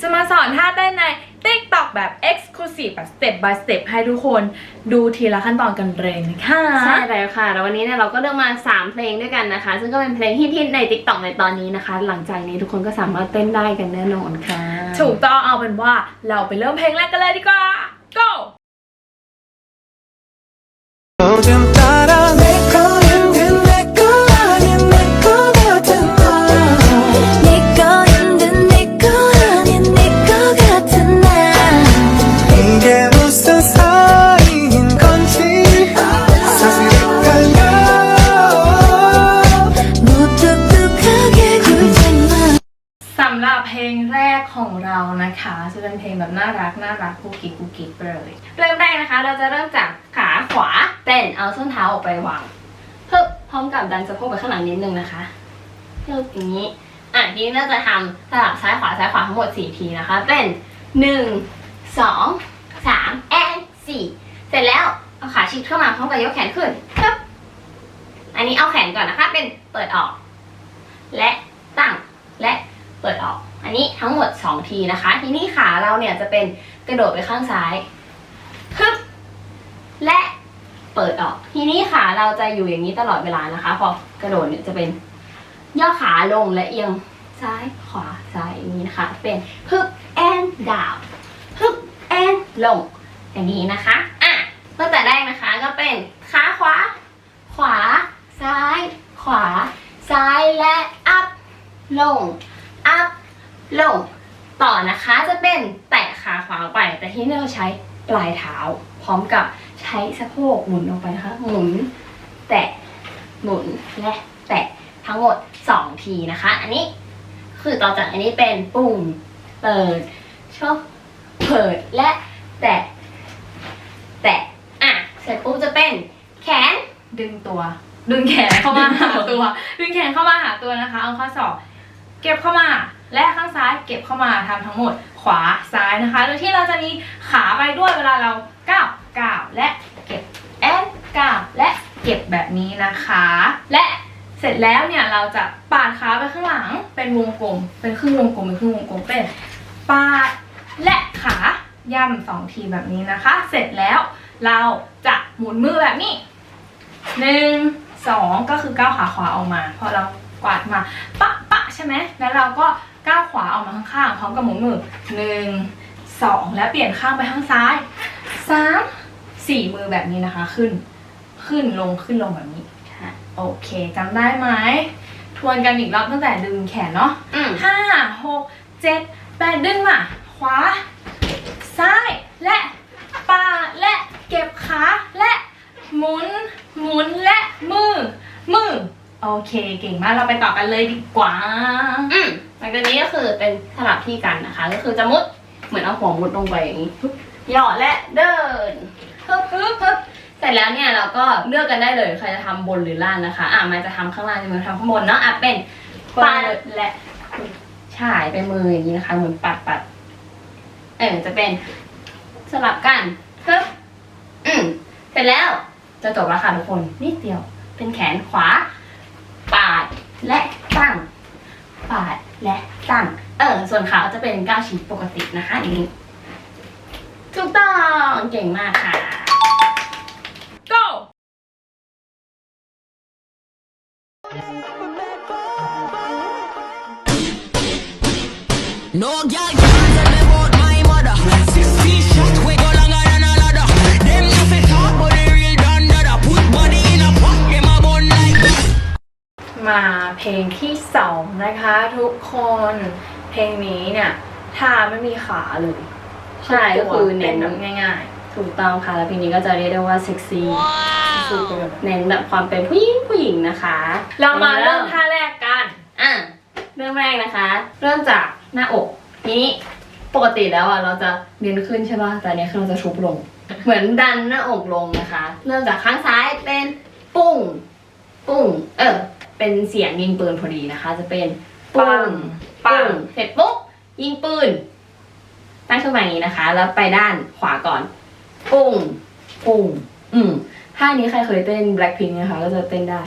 จะมาสอนท่าเต้นใน TikTok แบบ Exclusive แบบ Step by Step ให้ทุกคนดูทีละขั้นตอนกันเลยนะคะใช่แล้วค่ะ แล้ววันนี้เนี่ยเราก็เลือกมา 3 เพลงด้วยกันนะคะ ซึ่งก็เป็นเพลงฮิตๆใน t ิ k t o k ในตอนนี้นะคะ หลังจากนี้ทุกคนก็สามารถเต้นได้กันแน่นอนค่ะ ถูกต้องเอาเป็นว่าเราไปเริ่มเพลงแรกกันเลยดีกว่า go คลิปเลย เริ่มแรกนะคะ เราจะเริ่มจากขาขวาเต้นเอาส้นเท้าออกไปวางเพิ่มพร้อมกับดันสะโพกไปข้างหลังนิดนึงนะคะเพิ่มอย่างนี้ อะทีนี้เราจะทำสลับซ้ายขวาซ้ายขวาทั้งหมด 4 ทีนะคะ เป็น 1 2 3 and 4 เสร็จแล้วเอาขาชิดเข้ามาพร้อมกับยกแขนขึ้นปึ๊บอันนี้เอาแขนก่อนนะคะ เป็นเปิดออก และตั้งและเปิดออก อันนี้ทั้งหมด 2 ทีนะคะ ทีนี้ขาเราเนี่ยจะเป็นกระโดดไปข้างซ้ายฮึบและเปิดออก ทีนี้ขาเราจะอยู่อย่างนี้ตลอดเวลานะคะ พอกระโดดเนี่ยจะเป็นย่อขาลงและเอียงซ้ายขวาซ้ายอย่างนี้นะคะ เป็นฮึบแอนดาวฮึบแอนลงอย่างนี้นะคะอะตั้งแต่แรกนะคะก็เป็นขาขวา ขวา ซ้าย ขวา ซ้ายและอัพลงอัพ ลง ต่อนะคะจะเป็นแตะขาขวาออกไป แต่ที่นี่เราใช้ปลายเท้า พร้อมกับใช้สะโพกหมุนออกไปนะคะ หมุน แตะหมุนและแตะทั้งหมด 2 ทีนะคะ อันนี้คือต่อจากอันนี้เป็นปุ่มเปิดชอบเปิดและแตะแตะอะเสร็จปุ๊บจะเป็นแขนดึงตัว ดึงแขนเข้ามาหาตัว ดึงแขนเข้ามาหาตัวนะคะ เอาข้อศอกเก็บเข้ามา และข้างซ้ายเก็บเข้ามาทำทั้งหมดขวาซ้ายนะคะ โดยที่เราจะมีขาไปด้วยเวลาเราก้าวก้าวและเก็บแอนก้าวและเก็บแบบนี้นะคะ และเสร็จแล้วเนี่ยเราจะปาดขาไปข้างหลังเป็นวงกลม เป็นครึ่งวงกลมเป็นครึ่งวงกลมเป็นปาดและขาย่ำสองทีแบบนี้นะคะ เสร็จแล้วเราจะหมุนมือแบบนี้หนึ่งสองก็คือก้าวขาขวาออกมา พอเรากวาดมาปะปะใช่ไหมแล้วเราก็ ก้าวขวาออกมาข้างๆพร้อมกับหมุนมือหนึ่งสองแล้วเปลี่ยนข้างไปข้างซ้ายสามสี่มือแบบนี้นะคะ ขึ้น ขึ้นลงขึ้นลงแบบนี้ค่ะโอเคจำได้ไหมทวนกันอีกรอบตั้งแต่ดึงแขนเนาะอืมห้าหกเจ็ดแปดดึงมา ขวา ซ้ายและปาดและเก็บขาและหมุน หมุนและมือ มือ โอเค เก่งมากเราไปต่อกันเลยดีกว่า อืม หลังจากนี้ก็คือเป็นสลับที่กันนะคะ ก็คือจะมุดเหมือนเอาหัวมุดลงไปอย่างนี้ปุ๊บย่อและเดินฮึบฮึบฮึบเสร็จแล้วเนี่ยเราก็เลือกกันได้เลยใครจะทำบนหรือล่างนะคะ อะมันจะทำข้างล่างจะมือทำข้างบนเนาะอะเป็นปัดและฉายเป็นมืออย่างนี้นะคะ เหมือนปัดปัดเออจะเป็นสลับกันฮึบอืมเสร็จแล้วจะจบแล้วค่ะทุกคนนิดเดียว เป็นแขนขวา ปาดและตั้ง ปาด และตั้งเออ ส่วนขาจะเป็นก้าวชี้ปกตินะคะอย่างนี้ถูกต้องเก่งมากค่ะ go No girl มาเพลงที่สองนะคะ ทุกคนเพลงนี้เนี่ยท่าไม่มีขาเลยใช่ก็คือเน้นแบบง่ายถูกต้องค่ะ แล้วเพลงนี้ก็จะเรียกได้ว่าเซ็กซี่ๆสู้ไปเลยเน้นแบบความเป็นผู้หญิงผู้หญิงนะคะ เรามาเริ่มท่าแรกกันอะเริ่มแรกนะคะ เริ่มจากหน้าอกทีนี้ปกติแล้วอะเราจะเน้นขึ้นใช่ป่ะแต่อันนี้คือเราจะชุบลง เหมือนดันหน้าอกลงนะคะ เริ่มจากข้างซ้ายเป็นปุ้งปุ้งเออ เป็นเสียงยิงปืนพอดีนะคะ จะเป็นปังปังเสร็จปุ๊บยิงปืนตั้งขึ้นมาอย่างนี้นะคะ แล้วไปด้านขวาก่อนปุ้งปุ้งอืมท่านี้ใครเคยเต้น Blackpink นะคะก็จะเต้นได้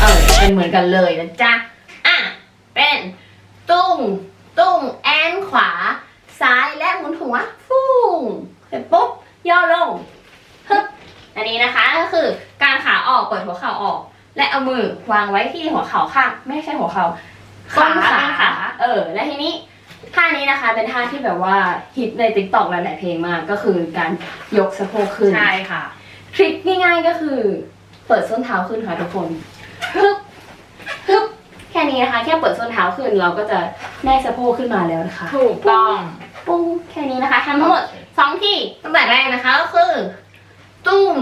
เออเป็นเหมือนกันเลยนะจ๊ะ วางไว้ที่หัวเข่าข้างไม่ใช่หัวเข่าต้นขาขาเออ และทีนี้ท่านี้นะคะเป็นท่าที่แบบว่าฮิตในติ๊กต็อกหลายๆเพลงมากก็คือการยกสะโพกขึ้นใช่ค่ะทริคง่ายๆก็คือ เปิดส้นเท้าขึ้นค่ะทุกคนฮึบฮึบแค่นี้นะคะ แค่เปิดส้นเท้าขึ้นเราก็จะได้สะโพกขึ้นมาแล้วนะคะ ถูกต้องปุ้งแค่นี้นะคะทำทั้งหมดสองที่ตั้งแต่แรกนะคะก็คือ ตุ้ม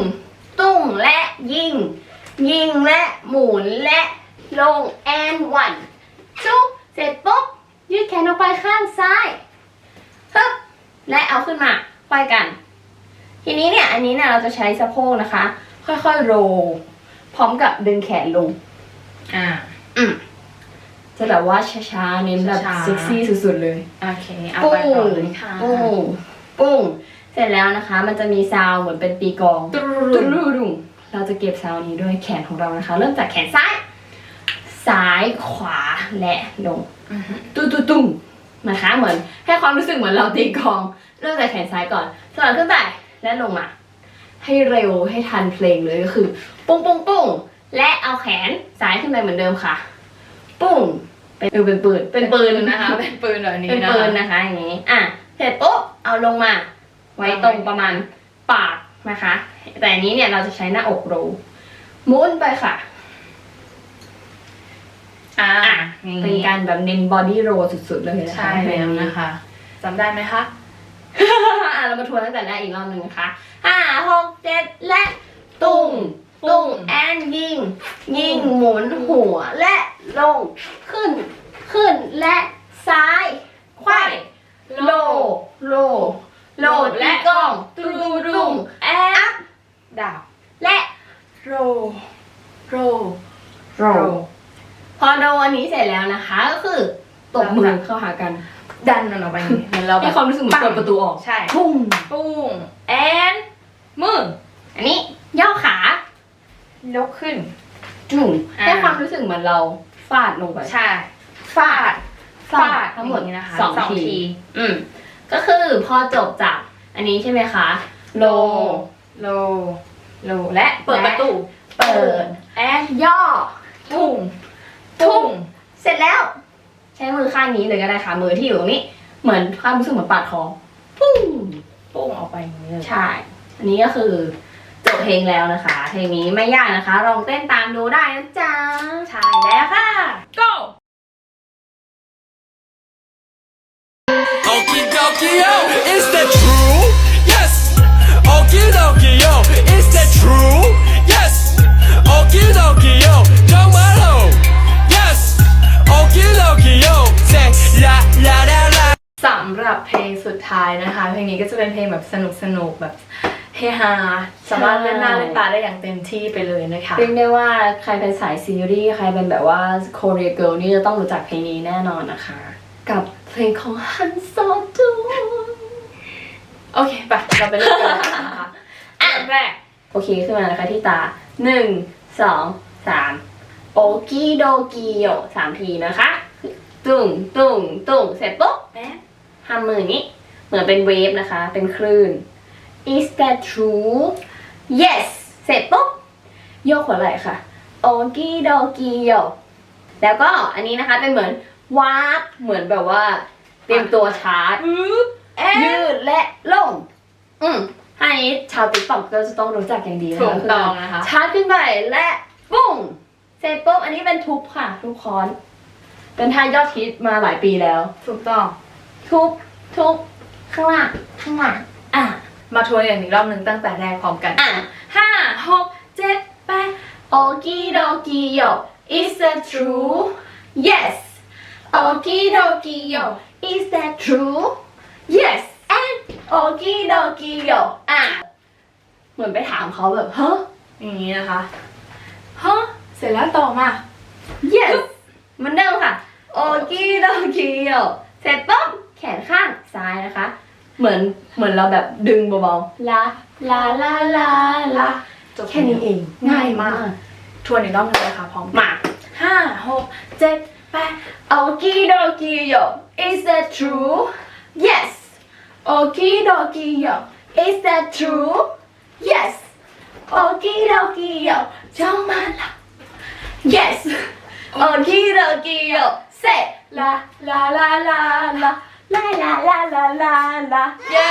ตุ้มและยิง ยิงและหมุนและลงแอนวันชุบเสร็จปุ๊บ ยืดแขนออกไปข้างซ้ายฮึบและเอาขึ้นมาไปกัน ทีนี้เนี่ย อันนี้เนี่ยเราจะใช้สะโพกนะคะ ค่อยๆโรลพร้อมกับดึงแขนลง อ่า อืมจะแบบว่าช้าๆ เน้นแบบช้าๆ เซ็กซี่สุดๆเลย โอเค เอาปุ้ไปงก่อนเลยค่ะปุ้งปุ้ง เสร็จแล้วนะคะ มันจะมีซาวด์เหมือนเป็นตีกลองตรุตุ้นรุดุง เราจะเก็บซาวด์นี้ด้วยแขนของเรานะคะ เริ่มจากแขนซ้าย ซ้ายขวาและลงตุ้ตุ้ตุ้งนะคะเหมือนให้ความรู้สึกเหมือนเราตีกลอง เริ่มจากแขนซ้ายก่อนสลับขึ้นไปและลงมาให้เร็วให้ทันเพลงเลยก็คือ ปุ้งปุ้งปุ้งและเอาแขนซ้ายขึ้นไปเหมือนเดิมค่ะ ปุ้งเป็นเออเป็นปืนเป็นปืนนะนะคะคะ เป็นปืนแบบนี้เป็นนะปืนนะคะอย่างนี้ อะเสร็จปุ๊บเอาลงมา ไว้ตรงประมาณปาก นะคะ แต่อันนี้เนี่ยเราจะใช้หน้าอกโรลหมุนไปค่ะอ่าอะเป็นการแบบเน้นบอดี้โรลสุดๆ เลยนะคะใช่แล้วนะคะจำได้ไหมคะอะเรามาทวนตั้งแต่แรกอีกรอบหนึ่งนะคะห้าหกเจ็ดและตุ้งตุ้งแอนยิง ยิงหมุนหัวและลงขึ้น ขึ้นและซ้ายไขว้โล โล โลดและกล้องตรูรุงแอป ดาบ และโรโรโร พอโดอันนี้เสร็จแล้วนะคะ ก็คือตบมือเข้าหากัน ดันมันออกไปอย่างนี้ เหมือนเราแบให้บความรู้สึกเหมือนเปิดประตูออก ใช่ พุ่งปุ้งแอนมือ อันนี้ย่อขายกขึ้น หนุ่มอ่า ให้ความรู้สึกเหมือนเราฟาดลงไปใช่ฟาด ฟาดทั้งหมดอย่างนี้นะคะสองสองทีที อืม ก็คือพอจบจากอันนี้ใช่ไหมคะ โล โล โลและเปิดประตู เปิด แอนย่อ ทุ่ง ทุ่ง เสร็จแล้ว ใช้มือข้างนี้เลยก็ได้ค่ะ มือที่อยู่ตรงนี้ เหมือนความรู้สึกเหมือนปาดคอปุ้งปุ้งออกไปอย่างนี้เลยใช่ อันนี้ก็คือจบเพลงแล้วนะคะ เพลงนี้ไม่ยากนะคะ ลองเต้นตามดูได้นะจ๊ะ ใช่แล้วค่ะ go Okie dokie yo, is that true? งสุดท้ายนะคะ เพลงนี้ก็จะเป็นเพลงแบบสนุกสนุกแบบเฮฮาสามารถเล่นหน้าเล่นตาได้อย่างเต็มที่ไปเลยนะคะเรียกได้ว่าใครเป็นสายซีรีส์ใครเป็นแบบว่าโคเรียเกิลนี่จะต้องรู้จักเพลงนี้แน่นอนนะคะ กับเพลงของฮันโซจูโอเคไปเราไปเริ่มกันเลยนะคะอะอันแรกโอเคขึ้นมานะคะที่ตาหนึ่งสองสามโอกิโดกิโยสามทีนะคะ ตุ่งตุ่งตุ่งเสร็จปุ๊บแม่ ทำมืออย่างนี้ เหมือนเป็นเวฟนะคะ เป็นคลื่น is that true yes เสร็จปุ๊บโยกหัวไหล่ค่ะโอกิโดกิโยแล้วก็อันนี้นะคะเป็นเหมือนวาร์ปเหมือนแบบว่า เตรียมตัวชาร์จปึ๊บแอนยืดและลง อืมท่านี้ชาวติ๊กต็อกก็จะต้องรู้จักอย่างดีนะถูคะกต้องนะคะ ชาร์จขึ้นไปและปุ้งเสร็จปุ๊บอันนี้เป็นทุบค่ะ ทุบค้อน เป็นท่ายอดฮิตมาหลายปีแล้ว ถูกต้อง ทุบทุบข้างล่างข้างล่างอะ มาทวนกันอีกรอบหนึ่งตั้งแต่แรกพร้อมกันอะห้าหกเจ็ดแปด Okie dokie yo is that true yes Okie dokie yo is that true yes and Okie dokie yo อะเหมือนไปถามเขาแบบฮะอย่างนี้นะคะฮะเสร็จแล้วต่อมา yes เหมือนเดิมค่ะ Okie dokie yo เสร็จปุ๊บ แขนข้างซ้ายนะคะ เหมือนเหมือนเราแบบดึงเบาๆลาลาลาลาลาจบแค่นี้เองง่ายมาก ทวนอีกรอบหนึงเลยค่ะพร้อมกันมาห้าหกเจ็ดไป Okie dokie yo is that true yes Okie dokie yo is that true yes Okie dokie yo จ้องมาละ yes Okie dokie yo say la la la la la la la la la la la เย้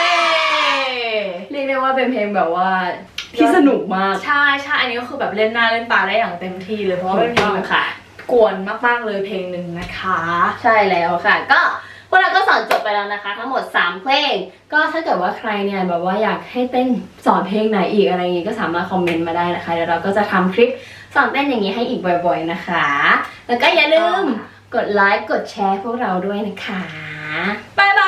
เรียกได้ว่าเป็นเพลงแบบว่าที่สนุกมาก ใช่ใช่อันนี้ก็คือแบบเล่นหน้าเล่นตาได้อย่างเต็มที่เลยเพราะว่าเป็นเพลงแบบค่ะ กวนมากๆเลยเพลงหนึ่งนะคะ ใช่แล้วค่ะ ก็พวกเราก็สอนจบไปแล้วนะคะ ทั้งหมด 3 เพลง ก็ถ้าเกิดว่าใครเนี่ยแบบว่าอยากให้เต้นสอนเพลงไหนอีกอะไรอย่างงี้ก็สามารถคอมเมนต์มาได้นะคะเดี๋ยวเราก็จะทำคลิปสอนเต้นอย่างนี้ให้อีกบ่อย ๆนะคะ แล้วก็อย่าลืมกดไลค์กดแชร์พวกเราด้วยนะคะ 拜拜。